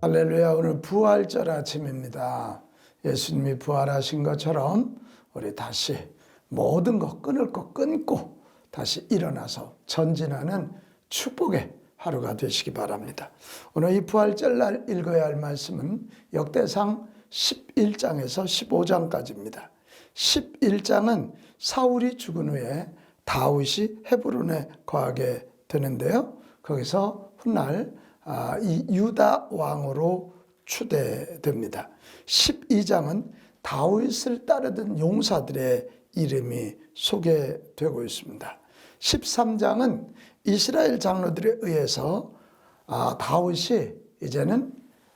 할렐루야 오늘 부활절 아침입니다. 예수님이 부활하신 것처럼 우리 다시 모든 것 끊을 것 끊고 다시 일어나서 전진하는 축복의 하루가 되시기 바랍니다. 오늘 이 부활절 날 읽어야 할 말씀은 역대상 11장에서 15장까지입니다. 11장은 사울이 죽은 후에 다윗이 헤브론에 거하게 되는데요. 거기서 훗날 아, 이 유다 왕으로 추대됩니다. 12장은 다윗을 따르던 용사들의 이름이 소개되고 있습니다. 13장은 이스라엘 장로들에 의해서 아, 다윗이 이제는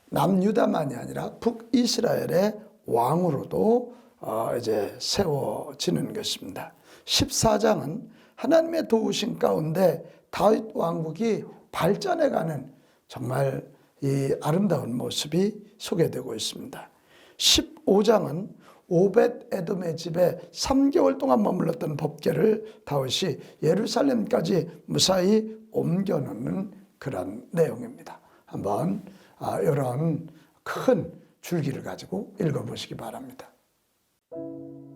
남유다만이 아니라 북이스라엘의 왕으로도 어, 이제 세워지는 것입니다. 14장은 하나님의 도우심 가운데 다윗 왕국이 발전해가는 정말 이 아름다운 모습이 소개되고 있습니다. 15장은 오벳 에돔의 집에 3개월 동안 머물렀던 법궤를 다윗이 예루살렘까지 무사히 옮겨놓는 그런 내용입니다. 한번 아, 이런 큰 줄기를 가지고 읽어보시기 바랍니다.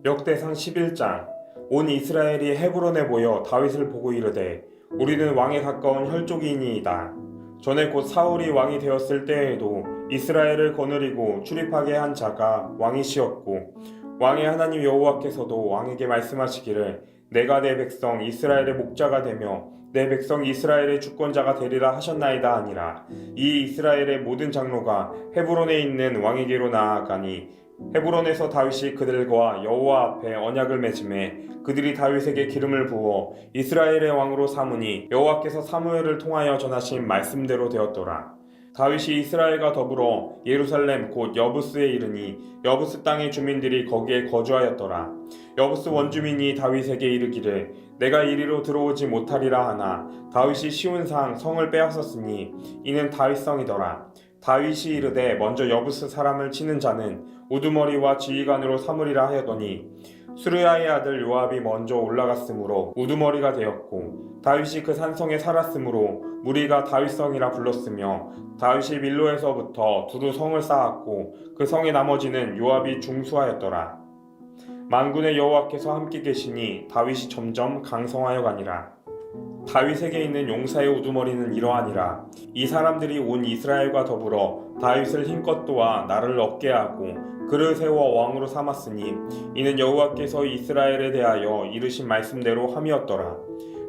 역대상 11장 온 이스라엘이 헤브론에 모여 다윗을 보고 이르되 우리는 왕에 가까운 혈족이니이다. 전에 곧 사울이 왕이 되었을 때에도 이스라엘을 거느리고 출입하게 한 자가 왕이시었고 왕의 하나님 여호와께서도 왕에게 말씀하시기를 내가 내 백성 이스라엘의 목자가 되며 내 백성 이스라엘의 주권자가 되리라 하셨나이다 하니라 이 이스라엘의 모든 장로가 헤브론에 있는 왕에게로 나아가니 헤브론에서 다윗이 그들과 여호와 앞에 언약을 맺음에 그들이 다윗에게 기름을 부어 이스라엘의 왕으로 삼으니 여호와께서 사무엘을 통하여 전하신 말씀대로 되었더라. 다윗이 이스라엘과 더불어 예루살렘 곧 여부스에 이르니 여부스 땅의 주민들이 거기에 거주하였더라. 여부스 원주민이 다윗에게 이르기를 내가 이리로 들어오지 못하리라 하나 다윗이 쉬운 상 성을 빼앗았으니 이는 다윗성이더라. 다윗이 이르되 먼저 여부스 사람을 치는 자는 우두머리와 지휘관으로 삼으리라 하였더니 수르야의 아들 요압이 먼저 올라갔으므로 우두머리가 되었고 다윗이 그 산성에 살았으므로 무리가 다윗성이라 불렀으며 다윗이 밀로에서부터 두루 성을 쌓았고 그 성의 나머지는 요압이 중수하였더라. 만군의 여호와께서 함께 계시니 다윗이 점점 강성하여 가니라 다윗에게 있는 용사의 우두머리는 이러하니라. 이 사람들이 온 이스라엘과 더불어 다윗을 힘껏 도와 나를 얻게 하고 그를 세워 왕으로 삼았으니 이는 여호와께서 이스라엘에 대하여 이르신 말씀대로 함이었더라.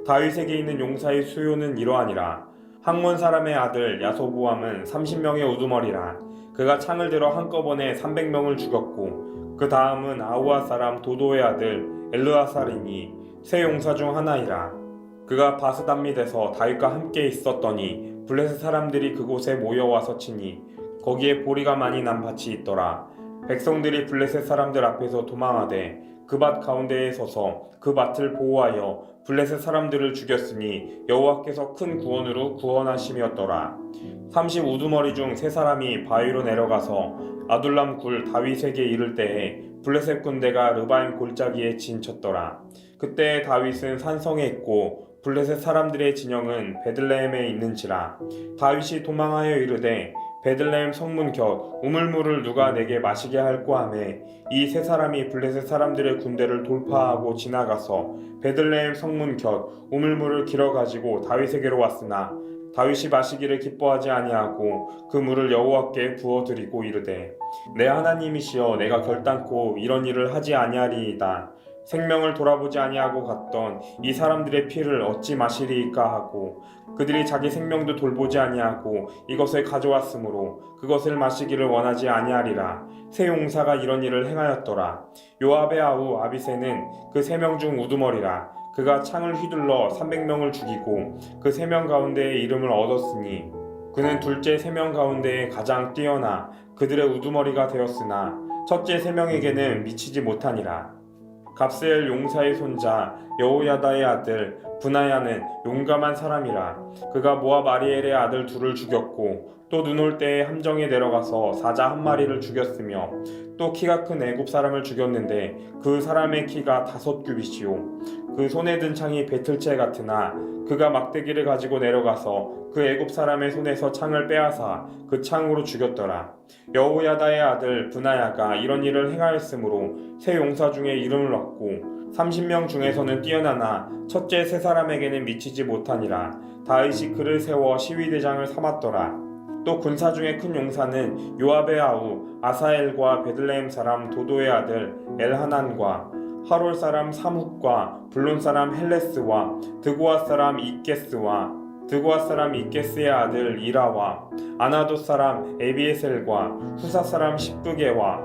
다윗에게 있는 용사의 수요는 이러하니라. 항몬 사람의 아들 야소보암은 30명의 우두머리라. 그가 창을 들어 한꺼번에 300명을 죽였고 그 다음은 아우아 사람 도도의 아들 엘르아살이니 세 용사 중 하나이라 그가 바스담mid에서 다윗과 함께 있었더니 블레셋 사람들이 그곳에 모여와서 치니 거기에 보리가 많이 난 밭이 있더라. 백성들이 블레셋 사람들 앞에서 도망하되 그 밭 가운데에 서서 그 밭을 보호하여 블레셋 사람들을 죽였으니 여호와께서 큰 구원으로 구원하심이었더라. 30 우두머리 중 세 사람이 바위로 내려가서 아둘람 굴 다윗에게 이를 때에 블레셋 군대가 르바임 골짜기에 진쳤더라. 그때 다윗은 산성에 있고 블레셋 사람들의 진영은 베들레헴에 있는지라. 다윗이 도망하여 이르되 베들레헴 성문 곁 우물물을 누가 내게 마시게 할꼬 하매 이 세 사람이 블레셋 사람들의 군대를 돌파하고 지나가서 베들레헴 성문 곁 우물물을 길어 가지고 다윗에게로 왔으나 다윗이 마시기를 기뻐하지 아니하고 그 물을 여호와께 부어 드리고 이르되 내 하나님이시여 내가 결단코 이런 일을 하지 아니하리이다 생명을 돌아보지 아니하고 갔던 이 사람들의 피를 어찌 마시리이까 하고 그들이 자기 생명도 돌보지 아니하고 이것을 가져왔으므로 그것을 마시기를 원하지 아니하리라. 세 용사가 이런 일을 행하였더라. 요압의 아우 아비세는 그 세 명 중 우두머리라. 그가 창을 휘둘러 300명을 죽이고 그 세 명 가운데에 이름을 얻었으니 그는 둘째 세 명 가운데에 가장 뛰어나 그들의 우두머리가 되었으나 첫째 세 명에게는 미치지 못하니라 갑세엘 용사의 손자 여호야다의 아들 분하야는 용감한 사람이라. 그가 모압 아리엘의 아들 둘을 죽였고 또 눈 올 때에 함정에 내려가서 사자 한 마리를 죽였으며 또 키가 큰 애굽 사람을 죽였는데 그 사람의 키가 다섯 규빗이요. 그 손에 든 창이 배틀채 같으나 그가 막대기를 가지고 내려가서 그 애굽 사람의 손에서 창을 빼앗아 그 창으로 죽였더라. 여호야다의 아들 분하야가 이런 일을 행하였으므로 세 용사 중에 이름을 얻고 30명 중에서는 뛰어나나 첫째 세 사람에게는 미치지 못하니라. 다윗이 그를 세워 시위대장을 삼았더라. 또 군사 중에 큰 용사는 요압의 아우 아사엘과 베들레헴 사람 도도의 아들 엘하난과 하롤 사람 사묵과 블론 사람 헬레스와 드고아 사람 이게스와 드고아 사람 이게스의 아들 이라와 아나도 사람 에비에셀과 후사 사람 십부게와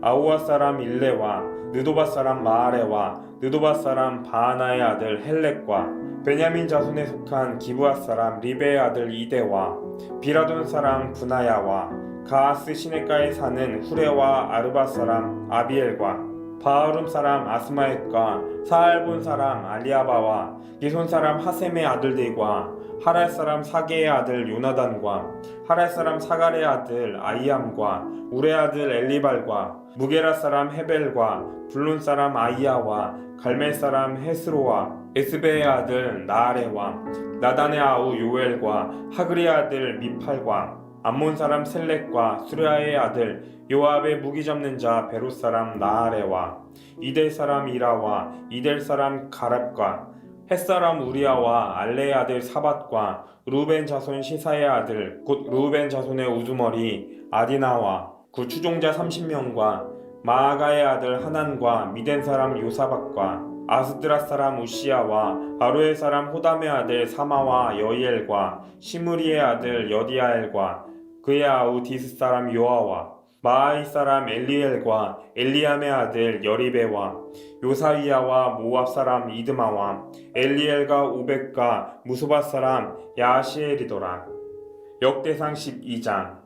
아우아 사람 일레와 느도바 사람 마아레와 느도바 사람 바하나의 아들 헬렉과 베냐민 자손에 속한 기브아 사람 리베의 아들 이데와 비라돈 사람 분하야와 가하스 시내가에 사는 후레와 아르바 사람 아비엘과 바하룸 사람 아스마엣과 사알본 사람 알리아바와 기손 사람 하셈의 아들들과 하랄 사람 사게의 아들 요나단과 하랄 사람 사갈의 아들 아이암과 우레 아들 엘리발과 무게라 사람 헤벨과 블론 사람 아이야와 갈멜 사람 헤스로와 에스베의 아들 나아레와 나단의 아우 요엘과 하그리 아들 미팔과 암몬 사람 셀렉과 수레아의 아들 요압의 무기 잡는 자 베롯 사람 나아레와 이델 사람 이라와 이델 사람 가랍과 햇사람 우리아와 알레의 아들 사밧과 루벤 자손 시사의 아들 곧 루벤 자손의 우두머리 아디나와 구 추종자 30명과 마아가의 아들 하난과 미덴 사람 요사박과 아스드라 사람 우시아와 아루의 사람 호담의 아들 사마와 여이엘과 시므리의 아들 여디아엘과 그의 아우 디스 사람 요아와 마아이 사람 엘리엘과 엘리암의 아들 여리베와 요사이야와 모압 사람 이드마와 엘리엘과 오백과 무소바 사람 야시엘이더라. 역대상 12장.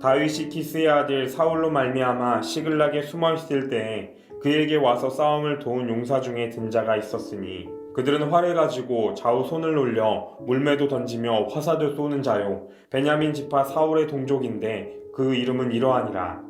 다윗이 키스의 아들 사울로 말미암아 시글락에 숨어 있을 때에 그에게 와서 싸움을 도운 용사 중에 든 자가 있었으니 그들은 활을 가지고 좌우 손을 올려 물매도 던지며 화살도 쏘는 자요. 베냐민 지파 사울의 동족인데 그 이름은 이러하니라.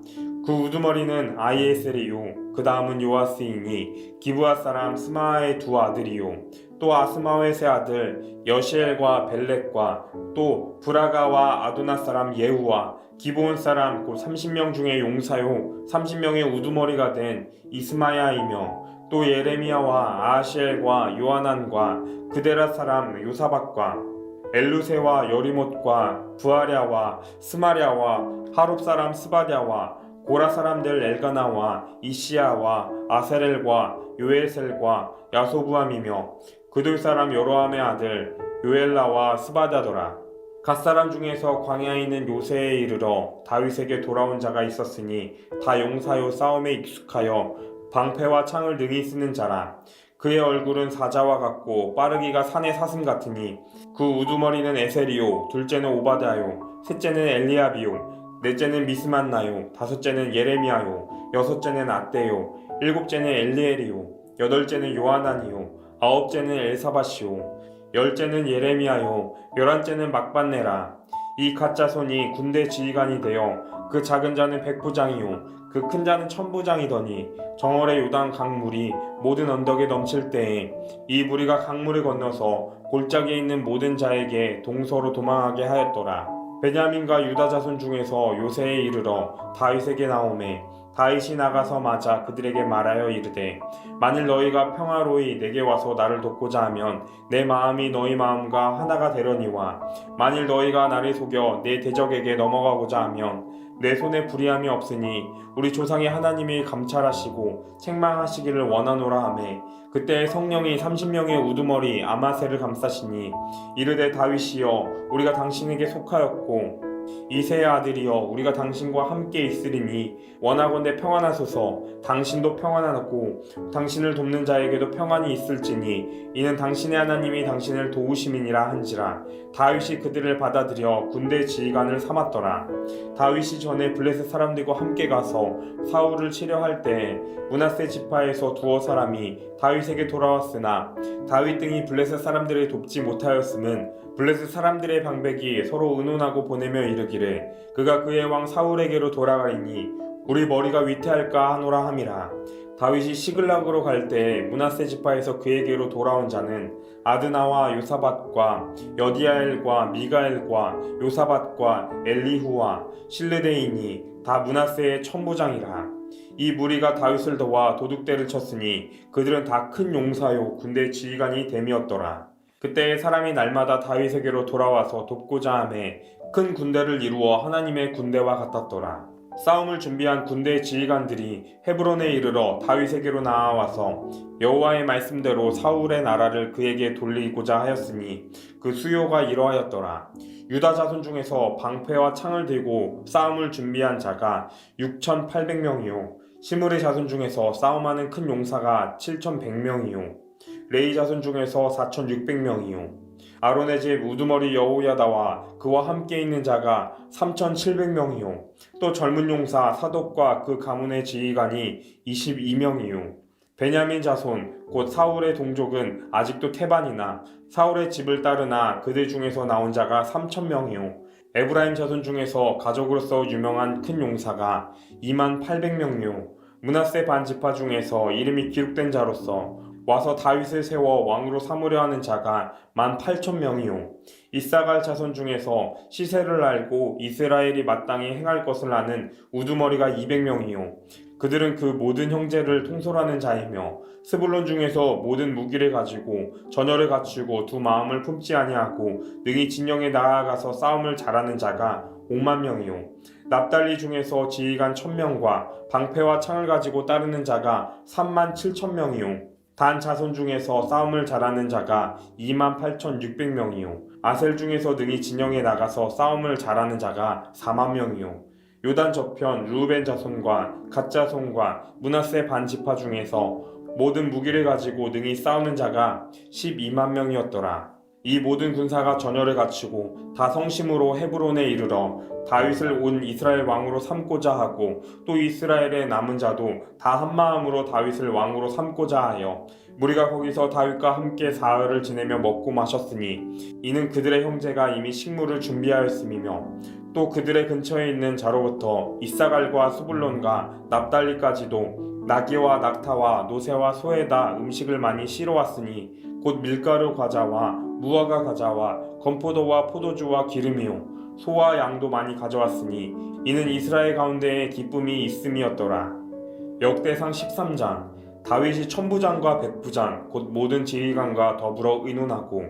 그 우두머리는 아이에셀이요. 그 다음은 요아스이니 기브아 사람 스마의 두 아들이요. 또 아스마웨의 아들 여시엘과 벨렉과 또 브라가와 아도나 사람 예후와 기브온 사람 곧 30명 중에 용사요. 30명의 우두머리가 된 이스마야이며 또 예레미야와 아시엘과 요하난과 그데라 사람 요사박과 엘루세와 여리못과 부아랴와 스마랴와 하롭 사람 스바랴와 고라 사람들 엘가나와 이시야와 아세렐과 요에셀과 야소부함이며 그들 사람 여로함의 아들 요엘라와 스바다더라. 갓 사람 중에서 광야에 있는 요새에 이르러 다윗에게 돌아온 자가 있었으니 다 용사요 싸움에 익숙하여 방패와 창을 능히 쓰는 자라. 그의 얼굴은 사자와 같고 빠르기가 산의 사슴 같으니 그 우두머리는 에셀이요 둘째는 오바다요 셋째는 엘리아비요 넷째는 미스만나요. 다섯째는 예레미야요. 여섯째는 아떼요. 일곱째는 엘리엘이요. 여덟째는 요하난이요. 아홉째는 엘사바시요. 열째는 예레미야요. 열한째는 막반네라. 이 가짜 손이 군대 지휘관이 되어 그 작은 자는 백부장이요. 그 큰 자는 천부장이더니 정월의 요단 강물이 모든 언덕에 넘칠 때에 이 무리가 강물을 건너서 골짜기에 있는 모든 자에게 동서로 도망하게 하였더라 베냐민과 유다 자손 중에서 요새에 이르러 다윗에게 나오매 다윗이 나가서 맞아 그들에게 말하여 이르되 만일 너희가 평화로이 내게 와서 나를 돕고자 하면 내 마음이 너희 마음과 하나가 되려니와 만일 너희가 나를 속여 내 대적에게 넘어가고자 하면 내 손에 불의함이 없으니 우리 조상의 하나님이 감찰하시고 책망하시기를 원하노라 하매 그때 성령이 30명의 우두머리 아마세를 감싸시니 이르되 다윗이여 우리가 당신에게 속하였고 이세의 아들이여 우리가 당신과 함께 있으리니 원하건대 평안하소서. 당신도 평안하고 당신을 돕는 자에게도 평안이 있을지니 이는 당신의 하나님이 당신을 도우심이니라 한지라. 다윗이 그들을 받아들여 군대 지휘관을 삼았더라. 다윗이 전에 블레셋 사람들과 함께 가서 사울을 치려할 때 문하세 지파에서 두어 사람이 다윗에게 돌아왔으나 다윗 등이 블레셋 사람들을 돕지 못하였음은 블레셋 사람들의 방백이 서로 의논하고 보내며 이르기를 그가 그의 왕 사울에게로 돌아가리니 우리 머리가 위태할까 하노라 함이라. 다윗이 시글락으로 갈 때에 문하세 지파에서 그에게로 돌아온 자는 아드나와 요사밭과 여디아엘과 미가엘과 요사밭과 엘리후와 실르데인이 다 문하세의 천부장이라. 이 무리가 다윗을 도와 도둑대를 쳤으니 그들은 다 큰 용사요 군대 지휘관이 됨이었더라 그때 사람이 날마다 다윗에게로 돌아와서 돕고자 하매 큰 군대를 이루어 하나님의 군대와 같았더라 싸움을 준비한 군대 지휘관들이 헤브론에 이르러 다윗에게로 나아와서 여호와의 말씀대로 사울의 나라를 그에게 돌리고자 하였으니 그 수요가 이러하였더라. 유다 자손 중에서 방패와 창을 들고 싸움을 준비한 자가 6,800명이요. 시므리 자손 중에서 싸움하는 큰 용사가 7,100명이요. 레이 자손 중에서 4,600명이요. 아론의 집 우두머리 여호야다와 그와 함께 있는 자가 3,700명이요. 또 젊은 용사 사독과 그 가문의 지휘관이 22명이요. 베냐민 자손 곧 사울의 동족은 아직도 태반이나 사울의 집을 따르나 그들 중에서 나온 자가 3천명이요. 에브라임 자손 중에서 가족으로서 유명한 큰 용사가 2만 800명이요. 문하세 반 지파 중에서 이름이 기록된 자로서 와서 다윗을 세워 왕으로 삼으려 하는 자가 만 8천 명이요. 이사갈 자손 중에서 시세를 알고 이스라엘이 마땅히 행할 것을 아는 우두머리가 200명이요. 그들은 그 모든 형제를 통솔하는 자이며 스불론 중에서 모든 무기를 가지고 전열을 갖추고 두 마음을 품지 아니하고 능히 진영에 나아가서 싸움을 잘하는 자가 5만 명이요. 납달리 중에서 지휘관 1000명과 방패와 창을 가지고 따르는 자가 3만 7천 명이요. 단 자손 중에서 싸움을 잘하는 자가 2만 8,600명이요. 아셀 중에서 능히 진영에 나가서 싸움을 잘하는 자가 4만 명이요. 요단 저편 루벤 자손과 갓 자손과 문하세 반 지파 중에서 모든 무기를 가지고 능히 싸우는 자가 12만 명이었더라. 이 모든 군사가 전열을 갖추고 다 성심으로 헤브론에 이르러 다윗을 온 이스라엘 왕으로 삼고자 하고 또 이스라엘의 남은 자도 다 한마음으로 다윗을 왕으로 삼고자 하여 무리가 거기서 다윗과 함께 사흘을 지내며 먹고 마셨으니 이는 그들의 형제가 이미 식물을 준비하였음이며 또 그들의 근처에 있는 자로부터 이사갈과 수불론과 납달리까지도 나귀와 낙타와 노새와 소에다 음식을 많이 실어왔으니 곧 밀가루 과자와 무화과 과자와 건포도와 포도주와 기름이요. 소와 양도 많이 가져왔으니 이는 이스라엘 가운데에 기쁨이 있음이었더라. 역대상 13장 다윗이 천부장과 백부장 곧 모든 지휘관과 더불어 의논하고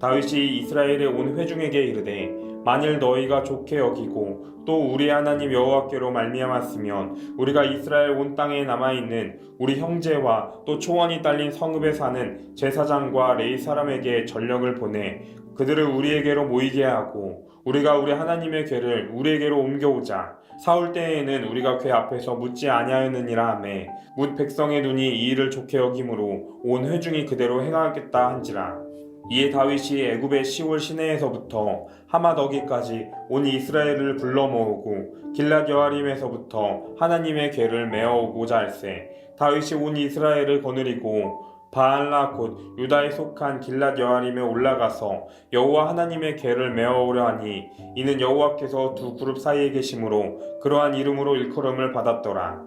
다윗이 이스라엘의 온 회중에게 이르되 만일 너희가 좋게 여기고 또 우리 하나님 여호와께로 말미암았으면 우리가 이스라엘 온 땅에 남아 있는 우리 형제와 또 초원이 딸린 성읍에 사는 제사장과 레이 사람에게 전력을 보내 그들을 우리에게로 모이게 하고 우리가 우리 하나님의 궤를 우리에게로 옮겨오자. 사울 때에는 우리가 궤 앞에서 묻지 아니하였느니라 하매 묻 백성의 눈이 이 일을 좋게 여김으로 온 회중이 그대로 행하겠다 한지라 이에 다윗이 애굽의 시월 시내에서부터 하마더기까지 온 이스라엘을 불러 모으고 길랏 여아림에서부터 하나님의 궤를 메어오고자 할세 다윗이 온 이스라엘을 거느리고 바알라 곧 유다에 속한 길랏 여아림에 올라가서 여호와 하나님의 궤를 메어오려 하니 이는 여호와께서 두 그룹 사이에 계심으로 그러한 이름으로 일컬음을 받았더라.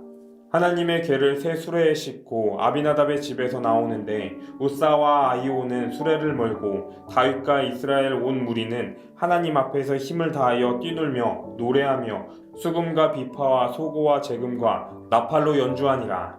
하나님의 궤를 새 수레에 싣고 아비나답의 집에서 나오는데 우사와 아이오는 수레를 몰고 다윗과 이스라엘 온 무리는 하나님 앞에서 힘을 다하여 뛰놀며 노래하며 수금과 비파와 소고와 재금과 나팔로 연주하니라.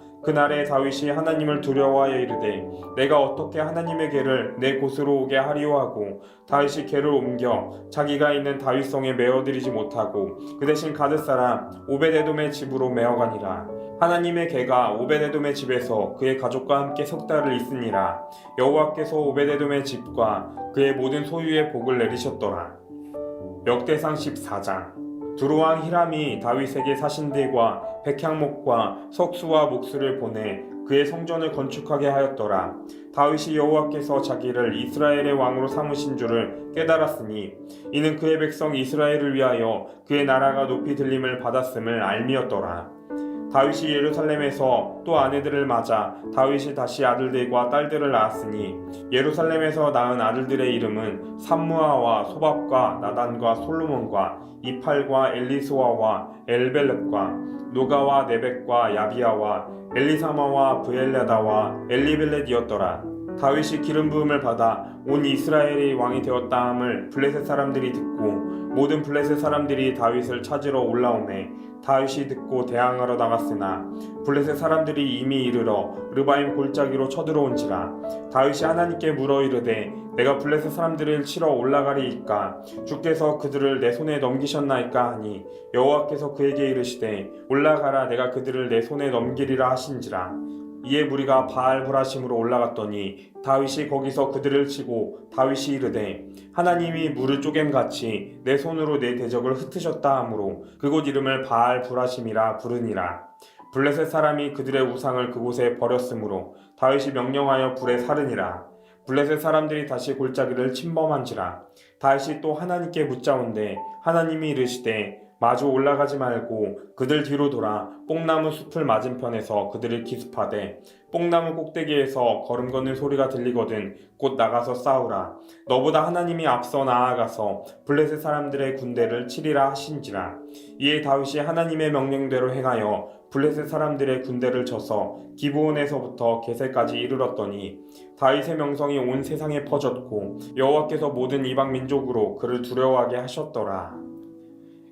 그날에 다윗이 하나님을 두려워하여 이르되 내가 어떻게 하나님의 궤를 내 곳으로 오게 하리오 하고 다윗이 궤를 옮겨 자기가 있는 다윗성에 메어들이지 못하고 그 대신 가드 사람 오베데돔의 집으로 메어가니라. 하나님의 궤가 오베데돔의 집에서 그의 가족과 함께 석 달을 있으니라. 여호와께서 오베데돔의 집과 그의 모든 소유의 복을 내리셨더라. 역대상 14장 두루왕 히람이 다윗에게 사신들과 백향목과 석수와 목수를 보내 그의 성전을 건축하게 하였더라. 다윗이 여호와께서 자기를 이스라엘의 왕으로 삼으신 줄을 깨달았으니 이는 그의 백성 이스라엘을 위하여 그의 나라가 높이 들림을 받았음을 알미었더라. 다윗이 예루살렘에서 또 아내들을 맞아 다윗이 다시 아들들과 딸들을 낳았으니 예루살렘에서 낳은 아들들의 이름은 삼무아와 소밥과 나단과 솔로몬과 이팔과 엘리소아와 엘벨렛과 노가와 네벡과 야비아와 엘리사마와 브엘레다와 엘리벨렛이었더라. 다윗이 기름 부음을 받아 온 이스라엘이 왕이 되었다함을 블레셋 사람들이 듣고 모든 블레셋 사람들이 다윗을 찾으러 올라오매 다윗이 듣고 대항하러 나갔으나 블레셋 사람들이 이미 이르러 르바임 골짜기로 쳐들어온지라 다윗이 하나님께 물어 이르되 내가 블레셋 사람들을 치러 올라가리이까? 주께서 그들을 내 손에 넘기셨나이까 하니 여호와께서 그에게 이르시되 올라가라 내가 그들을 내 손에 넘기리라 하신지라 이에 무리가 바알 브라심으로 올라갔더니 다윗이 거기서 그들을 치고 다윗이 이르되 하나님이 물을 쪼갬같이 내 손으로 내 대적을 흩으셨다 하므로 그곳 이름을 바알 브라심이라 부르니라. 블레셋 사람이 그들의 우상을 그곳에 버렸으므로 다윗이 명령하여 불에 사르니라. 블레셋 사람들이 다시 골짜기를 침범한지라 다윗이 또 하나님께 묻자온데 하나님이 이르시되 마주 올라가지 말고 그들 뒤로 돌아 뽕나무 숲을 맞은편에서 그들을 기습하되 뽕나무 꼭대기에서 걸음 걷는 소리가 들리거든 곧 나가서 싸우라 너보다 하나님이 앞서 나아가서 블레셋 사람들의 군대를 치리라 하신지라 이에 다윗이 하나님의 명령대로 행하여 블레셋 사람들의 군대를 쳐서 기브온에서부터 게셀까지 이르렀더니 다윗의 명성이 온 세상에 퍼졌고 여호와께서 모든 이방 민족으로 그를 두려워하게 하셨더라.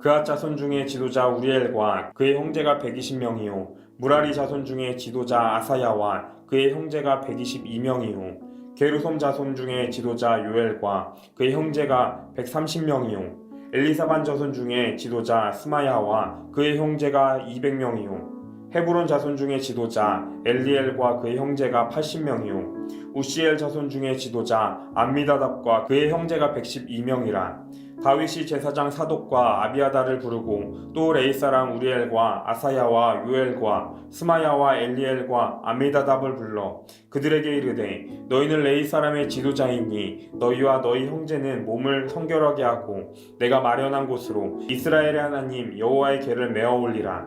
그앗 자손 중에 지도자 우리엘과 그의 형제가 120명이요. 무라리 자손 중에 지도자 아사야와 그의 형제가 122명이요. 게르솜 자손 중에 지도자 요엘과 그의 형제가 130명이요. 엘리사반 자손 중에 지도자 스마야와 그의 형제가 200명이요. 헤브론 자손 중에 지도자 엘리엘과 그의 형제가 80명이요. 우시엘 자손 중에 지도자 암미다답과 그의 형제가 112명이라 다윗이 제사장 사독과 아비아다를 부르고 또 레이 사람 우리엘과 아사야와 요엘과 스마야와 엘리엘과 아미다답을 불러 그들에게 이르되 너희는 레이 사람의 지도자이니 너희와 너희 형제는 몸을 성결하게 하고 내가 마련한 곳으로 이스라엘의 하나님 여호와의 궤를 메어 올리라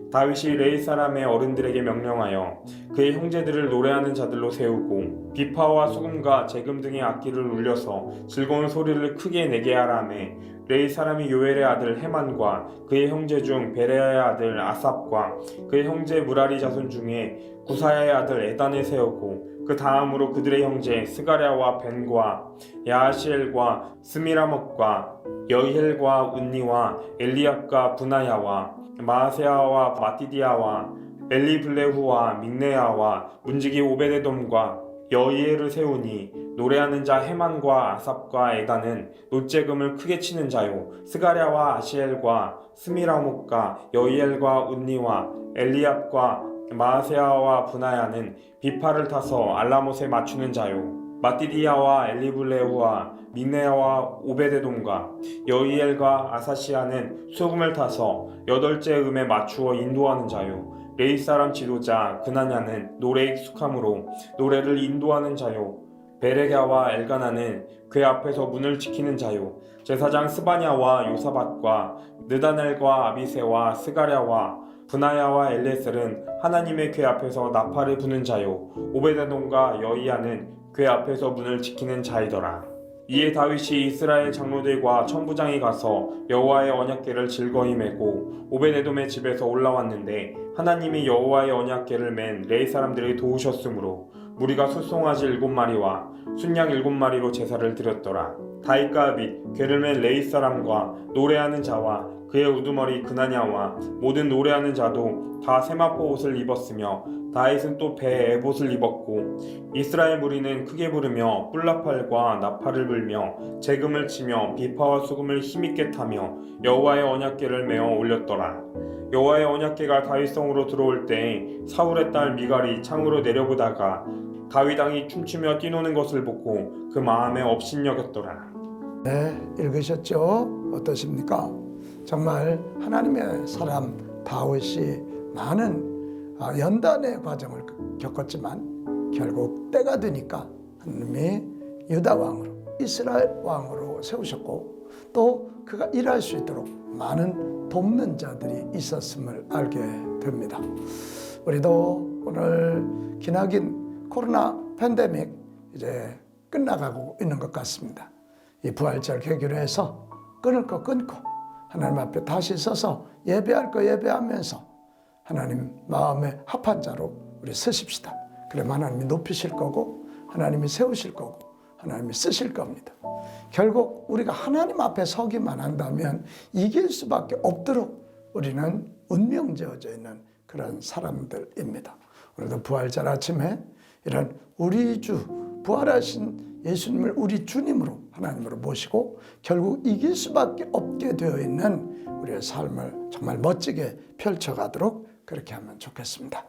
다윗이 레이 사람의 어른들에게 명령하여 그의 형제들을 노래하는 자들로 세우고 비파와 수금과 재금 등의 악기를 울려서 즐거운 소리를 크게 내게 하라매 레이 사람이 요엘의 아들 헤만과 그의 형제 중 베레아의 아들 아삽과 그의 형제 무라리 자손 중에 구사야의 아들 에단을 세우고 그 다음으로 그들의 형제 스가랴와 벤과 야하시엘과 스미라목과 여히엘과 운니와 엘리압과 분하야와 마세아와 마티디아와 엘리블레후와 민네아와 문지기 오베데돔과 여이엘을 세우니 노래하는 자 헤만과 아삽과 에다는 노재금을 크게 치는 자요. 스가랴와 아시엘과 스미라목과 여이엘과 운니와 엘리압과 마세아와 분하야는 비파를 타서 알라못에 맞추는 자요 마티디아와 엘리블레후와 미네아와 오베데돔과 여이엘과 아사시아는 소금을 타서 여덟째 음에 맞추어 인도하는 자요. 레이 사람 지도자 그나냐는 노래에 익숙함으로 노래를 인도하는 자요. 베레갸와 엘가나는 그 앞에서 문을 지키는 자요. 제사장 스바냐와 요사밭과 느다넬과 아비세와 스가랴와 분하야와 엘레셀은 하나님의 궤 앞에서 나팔을 부는 자요. 오베데돔과 여이야는 그 앞에서 문을 지키는 자이더라. 이에 다윗이 이스라엘 장로들과 천부장이 가서 여호와의 언약궤를 즐거이 메고 오베네돔의 집에서 올라왔는데 하나님이 여호와의 언약궤를 맨 레이 사람들을 도우셨으므로 무리가 숫송아지 일곱 마리와 순양 일곱 마리로 제사를 드렸더라. 다윗과 및 궤를 맨 레이 사람과 노래하는 자와 그의 우두머리 그나냐와 모든 노래하는 자도 다 세마포 옷을 입었으며 다윗은 또 배에 에봇을 입었고 이스라엘 무리는 크게 부르며 뿔나팔과 나팔을 불며 재금을 치며 비파와 수금을 힘있게 타며 여호와의 언약궤를 메어 올렸더라. 여호와의 언약궤가 다윗성으로 들어올 때 사울의 딸 미갈이 창으로 내려보다가 다윗 왕이 춤추며 뛰노는 것을 보고 그 마음에 업신여겼더라. 네, 읽으셨죠? 어떠십니까? 정말 하나님의 사람 다윗이 많은 아, 연단의 과정을 겪었지만 결국 때가 되니까 하나님이 유다 왕으로 이스라엘 왕으로 세우셨고 또 그가 일할 수 있도록 많은 돕는 자들이 있었음을 알게 됩니다. 우리도 오늘 기나긴 코로나 팬데믹 이제 끝나가고 있는 것 같습니다. 이 부활절 계기로 해서 끊을 거 끊고 하나님 앞에 다시 서서 예배할 거 예배하면서 하나님 마음에 합한 자로 우리 서십시다. 그러면 하나님이 높이실 거고 하나님이 세우실 거고 하나님이 쓰실 겁니다. 결국 우리가 하나님 앞에 서기만 한다면 이길 수밖에 없도록 우리는 운명 지어져 있는 그런 사람들입니다. 오늘도 부활절 아침에 이런 우리 주 부활하신 예수님을 우리 주님으로 하나님으로 모시고 결국 이길 수밖에 없게 되어 있는 우리의 삶을 정말 멋지게 펼쳐가도록 그렇게 하면 좋겠습니다.